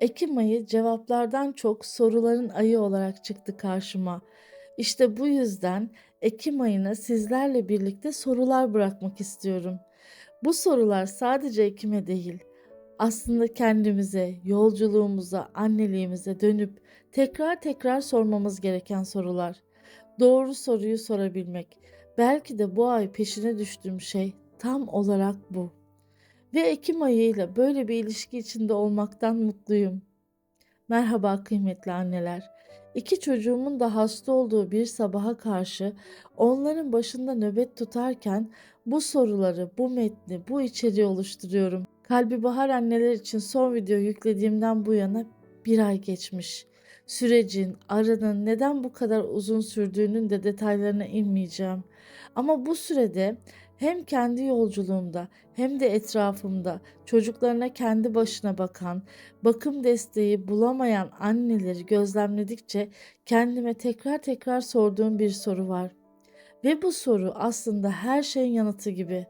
Ekim ayı cevaplardan çok soruların ayı olarak çıktı karşıma. İşte bu yüzden Ekim ayına sizlerle birlikte sorular bırakmak istiyorum. Bu sorular sadece Ekim'e değil, aslında kendimize, yolculuğumuza, anneliğimize dönüp tekrar tekrar sormamız gereken sorular. Doğru soruyu sorabilmek. Belki de bu ay peşine düştüğüm şey tam olarak bu. Ve Ekim ayıyla böyle bir ilişki içinde olmaktan mutluyum. Merhaba kıymetli anneler. İki çocuğumun da hasta olduğu bir sabaha karşı onların başında nöbet tutarken bu soruları, bu metni, bu içeriği oluşturuyorum. Kalbi Bahar anneler için son video yüklediğimden bu yana bir ay geçmiş. Sürecin, aranın neden bu kadar uzun sürdüğünün de detaylarına inmeyeceğim. Ama bu sürede hem kendi yolculuğumda hem de etrafımda çocuklarına kendi başına bakan, bakım desteği bulamayan anneleri gözlemledikçe kendime tekrar tekrar sorduğum bir soru var. Ve bu soru aslında her şeyin yanıtı gibi.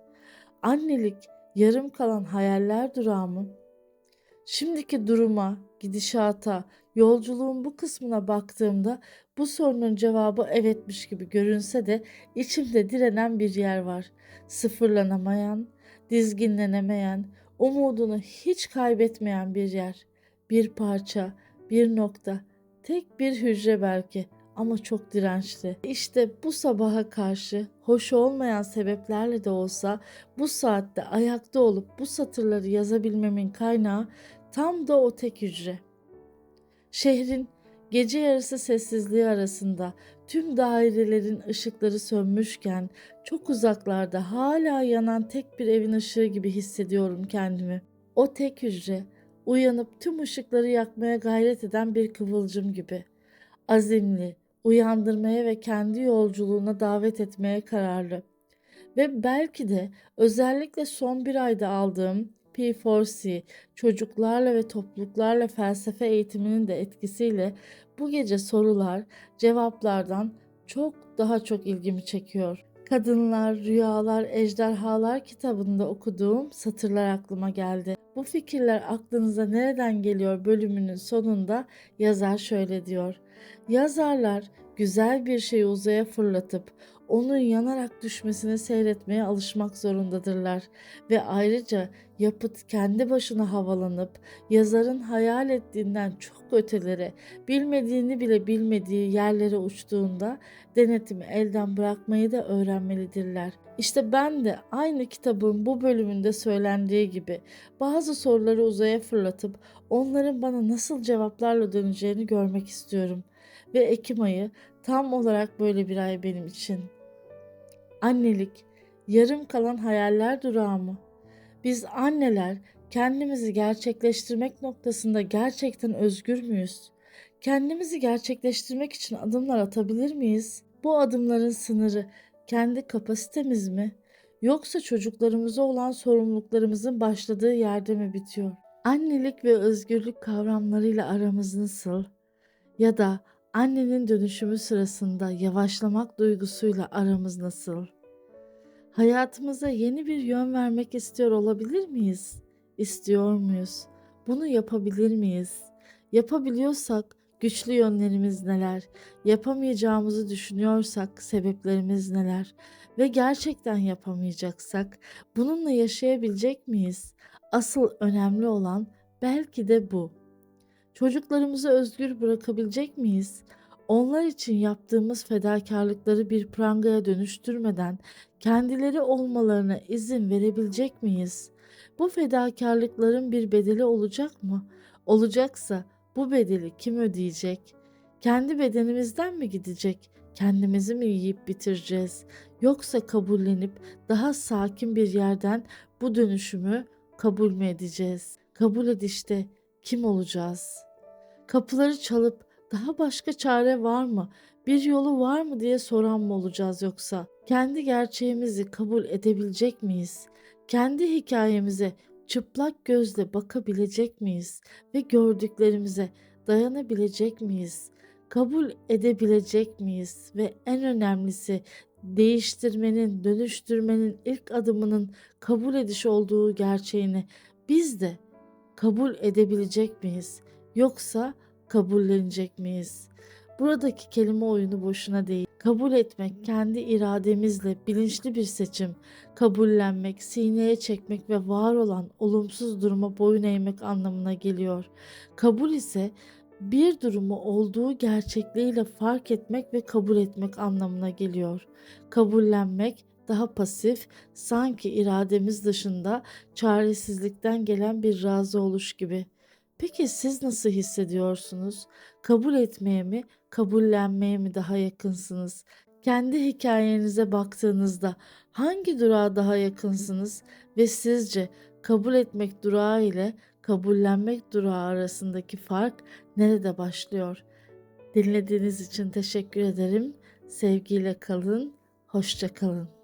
Annelik yarım kalan hayaller durağı mı? Şimdiki duruma, gidişata, yolculuğun bu kısmına baktığımda bu sorunun cevabı evetmiş gibi görünse de içimde direnen bir yer var. Sıfırlanamayan, dizginlenemeyen, umudunu hiç kaybetmeyen bir yer. Bir parça, bir nokta, tek bir hücre belki ama çok dirençli. İşte bu sabaha karşı hoş olmayan sebeplerle de olsa bu saatte ayakta olup bu satırları yazabilmemin kaynağı tam da o tek hücre. Şehrin gece yarısı sessizliği arasında tüm dairelerin ışıkları sönmüşken çok uzaklarda hala yanan tek bir evin ışığı gibi hissediyorum kendimi. O tek hücre uyanıp tüm ışıkları yakmaya gayret eden bir kıvılcım gibi. Azimli, uyandırmaya ve kendi yolculuğuna davet etmeye kararlı. Ve belki de özellikle son bir ayda aldığım P4C çocuklarla ve topluluklarla felsefe eğitiminin de etkisiyle bu gece sorular cevaplardan çok daha çok ilgimi çekiyor. Kadınlar, Rüyalar, Ejderhalar kitabında okuduğum satırlar aklıma geldi. Bu fikirler aklınıza nereden geliyor bölümünün sonunda yazar şöyle diyor. Yazarlar güzel bir şeyi uzaya fırlatıp onun yanarak düşmesini seyretmeye alışmak zorundadırlar ve ayrıca yapıt kendi başına havalanıp yazarın hayal ettiğinden çok ötelere, bilmediğini bile bilmediği yerlere uçtuğunda denetimi elden bırakmayı da öğrenmelidirler. İşte ben de aynı kitabın bu bölümünde söylendiği gibi bazı soruları uzaya fırlatıp onların bana nasıl cevaplarla döneceğini görmek istiyorum. Ve Ekim ayı tam olarak böyle bir ay benim için. Annelik, yarım kalan hayaller durağı mı? Biz anneler kendimizi gerçekleştirmek noktasında gerçekten özgür müyüz? Kendimizi gerçekleştirmek için adımlar atabilir miyiz? Bu adımların sınırı kendi kapasitemiz mi? Yoksa çocuklarımıza olan sorumluluklarımızın başladığı yerde mi bitiyor? Annelik ve özgürlük kavramlarıyla aramız nasıl? Ya da annenin dönüşümü sırasında yavaşlamak duygusuyla aramız nasıl? Hayatımıza yeni bir yön vermek istiyor olabilir miyiz? İstiyor muyuz? Bunu yapabilir miyiz? Yapabiliyorsak güçlü yönlerimiz neler? Yapamayacağımızı düşünüyorsak sebeplerimiz neler? Ve gerçekten yapamayacaksak bununla yaşayabilecek miyiz? Asıl önemli olan belki de bu. Çocuklarımızı özgür bırakabilecek miyiz? Onlar için yaptığımız fedakarlıkları bir prangaya dönüştürmeden kendileri olmalarına izin verebilecek miyiz? Bu fedakarlıkların bir bedeli olacak mı? Olacaksa bu bedeli kim ödeyecek? Kendi bedenimizden mi gidecek? Kendimizi mi yiyip bitireceğiz? Yoksa kabullenip daha sakin bir yerden bu dönüşümü kabul mü edeceğiz? Kabul edişte kim olacağız? Kapıları çalıp daha başka çare var mı? Bir yolu var mı diye soran mı olacağız yoksa? Kendi gerçeğimizi kabul edebilecek miyiz? Kendi hikayemize çıplak gözle bakabilecek miyiz ve gördüklerimize dayanabilecek miyiz? Kabul edebilecek miyiz ve en önemlisi değiştirmenin, dönüştürmenin ilk adımının kabul ediş olduğu gerçeğini biz de kabul edebilecek miyiz? yoksa kabullenecek miyiz? Buradaki kelime oyunu boşuna değil. Kabul etmek kendi irademizle bilinçli bir seçim. Kabullenmek, sineye çekmek ve var olan olumsuz duruma boyun eğmek anlamına geliyor. Kabul ise bir durumu olduğu gerçekliğiyle fark etmek ve kabul etmek anlamına geliyor. Kabullenmek daha pasif, sanki irademiz dışında çaresizlikten gelen bir razı oluş gibi. Peki siz nasıl hissediyorsunuz? Kabul etmeye mi, kabullenmeye mi daha yakınsınız? Kendi hikayenize baktığınızda hangi durağa daha yakınsınız ve sizce kabul etmek durağı ile kabullenmek durağı arasındaki fark nerede başlıyor? Dinlediğiniz için teşekkür ederim. Sevgiyle kalın, hoşça kalın.